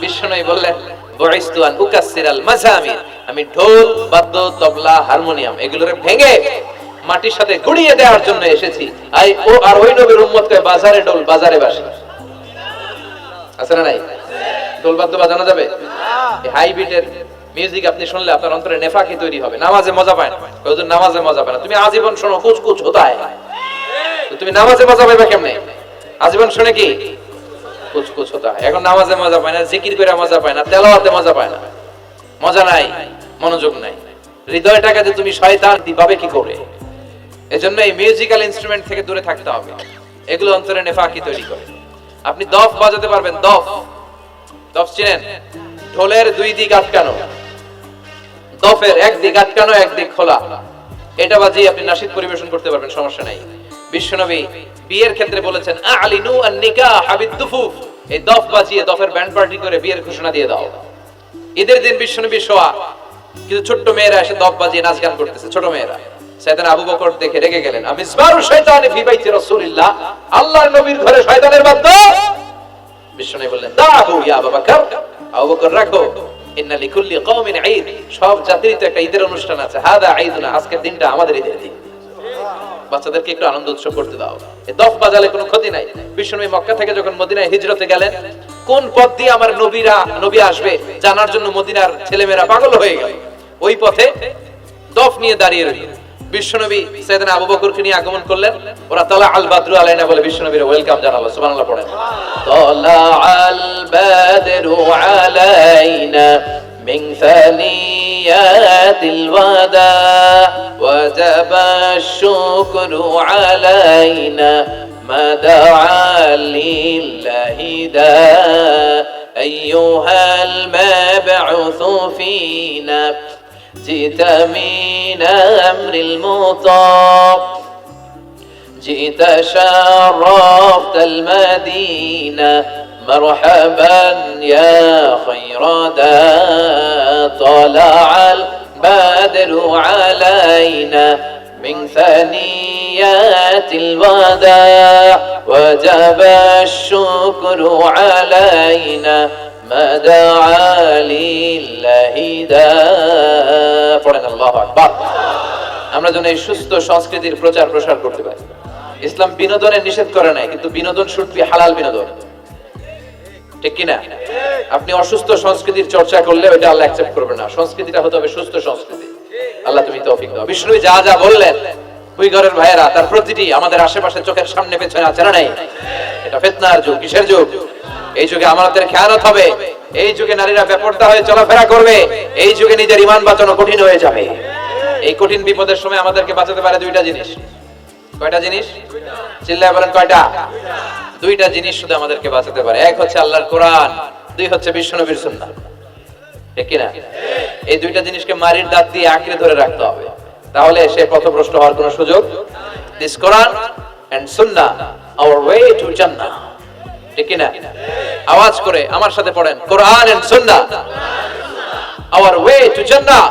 বিষ্ণুই বললেন বুইস্তু আন উকাসসিরাল মাজামির। আমি ঢোল বাদ্য তবলা হারমোনিয়াম এগুলোরে ভেঙে মাটির সাথে গুড়িয়ে দেওয়ার জন্য এসেছি। আই ও আর ওই নবীর উম্মত কয় বাজারে ঢোল বাজারে বাসি। আছে না নাই? ঢোল বাদ্য বাজানো যাবে? হাই বিটের মিউজিক আপনি শুনলে আপনার অন্তরে নেফাকি তৈরি হবে। নামাজে মজা পায় না। কয় হুজুর নামাজে মজা পায় না। তুমি আজীবন শোনো কুচ কুচ হতা হয়। তুমি নামাজে মজা পাইবা কেমনে? আজীবন শুনে কি? কুচ কুচ হতা। হয় এখন নামাজে মজা পায় না, জিকির করে মজা পায় না, তেলাওয়াতে মজা পায় না। মজা নাই, মনোযোগ নাই। হৃদয়টাকে যে তুমি শয়তান দি পাবে কি করে? এজন্য এই মিউজিক্যাল ইনস্ট্রুমেন্ট থেকে দূরে থাকতে হবে। এগুলো অন্তরে নেফাকি তৈরি করে। আপনি দফ বাজাতে পারবেন, দফ। দফ চিনেন? ঢোলের দুই দিক আটকানো। দফের এক দিক আটকানো, এক দিক খোলা। এটা বাজিয়ে আপনি নাশিদ পরিবেশন করতে পারবেন, সমস্যা নাই। বিশ্বনবী বিয়ের ক্ষেত্রে বলেছেন, আলিনু আন নিকাহ হাবিদ দুফুফ এই দফ বাজিয়ে দফের ব্যান্ড পার্টি করে বিয়ের ঘোষণা দিয়ে দাও। ঈদের দিন বিশ্বনবী শোয়া কিছু ছোট্ট মেয়েরা এসে দফ বাজিয়ে নাচ গান করতেছে, ছোট মেয়েরা। আবু বকর দেখে রেগে গেলেন, আমি ফি বাইতি আল্লাহর নবীর ঘরে শয়তানের বাদ্য বিষ্ণু বললেন দাহু ইয়া আবু বকর রাখো। ইন্না লিকুল্লি কওমিন ঈদ। সব জাতির তো একটা ঈদের অনুষ্ঠান আছে। হাদা ঈদুনা, আজকের দিনটা আমাদের ঈদের দিন। বাচ্চাদেরকে একটু আনন্দ উৎসব করতে দাও। এই দফ বাজালে কোনো ক্ষতি নাই। বিষ্ণু মক্কা থেকে যখন মদিনায় হিজরতে গেলেন, কোন পথ দিয়ে আমার নবীরা, নবী আসবে জানার জন্য মদিনার ছেলেমেয়েরা পাগল হয়ে গেল? ওই পথে দফ নিয়ে দাঁড়িয়ে রইল। বিশ্বনবী সেদিন আবু বকরকে নিয়ে আগমন করলেন। ওরা তালা আল বাদরু আলাইনা বলে বিশ্বনবীর ওয়েলকাম জানালো, সুবহানাল্লাহ পড়েন। তালা আল বাদরু আলাইনা মিন সানিয়াতিল ওয়াদা, ওয়াজাবা الشكر علينا ما دعا لله داع أيها المبعوث فينا جئت من أمر المطاع جئت شرفت المدينة مرحبا يا خير دا طلع البدر علينا من ثنيات الوداع وجب الشكر علينا ما دعا لله دا পড়েন আল্লাহু আকবার আমরা যেন এই সুস্থ সংস্কৃতির প্রচার প্রসার করতে পারি ইসলাম বিনোদনের নিষেধ করে নাই কিন্তু বিনোদন শুড বি হালাল বিনোদন ঠিক কিনা আপনি অসুস্থ সংস্কৃতির চর্চা করলে ওইটা আল্লাহ অ্যাকসেপ্ট করবে না সংস্কৃতিটা হতে হবে সুস্থ সংস্কৃতি আল্লাহ তুমি তৌফিক দাও। বিষ্ণু যা যা বললেন, ওই ঘরের ভাইয়েরা, তার প্রতিটি আমাদের আশেপাশে চোখের সামনে পেছনে আছে না নাই? এটা ফেতনার যুগ, কিসের যুগ? এই যুগে আমাদের খেয়ানত হবে। এই যুগে নারীরা বেপর্দা হয়ে চলাফেরা করবে। এই যুগে নিজের ইমান বাঁচানো কঠিন হয়ে যাবে। এই কঠিন বিপদের সময় আমাদেরকে বাঁচাতে পারে দুইটা জিনিস। কয়টা জিনিস? চিল্লায় বলেন কয়টা? দুইটা জিনিস শুধু আমাদেরকে বাঁচাতে পারে। এক হচ্ছে আল্লাহর কোরআন, দুই হচ্ছে বিশ্বনবীর সুন্নাহ। ঠিক কিনা? এই দুইটা জিনিসকে মারির দাঁত দিয়ে আঁকড়ে ধরে রাখতে হবে। তাহলে সে পথভ্রষ্ট হওয়ার কোনো সুযোগ this Quran and our way to Jannah ঠিক কিনা? আওয়াজ করে আমার সাথে পড়েন Quran and Sunnah our way to Jannah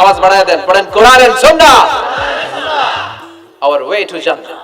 আওয়াজ বাড়ায় দেন, পড়েন Quran and Sunnah our way to Jannah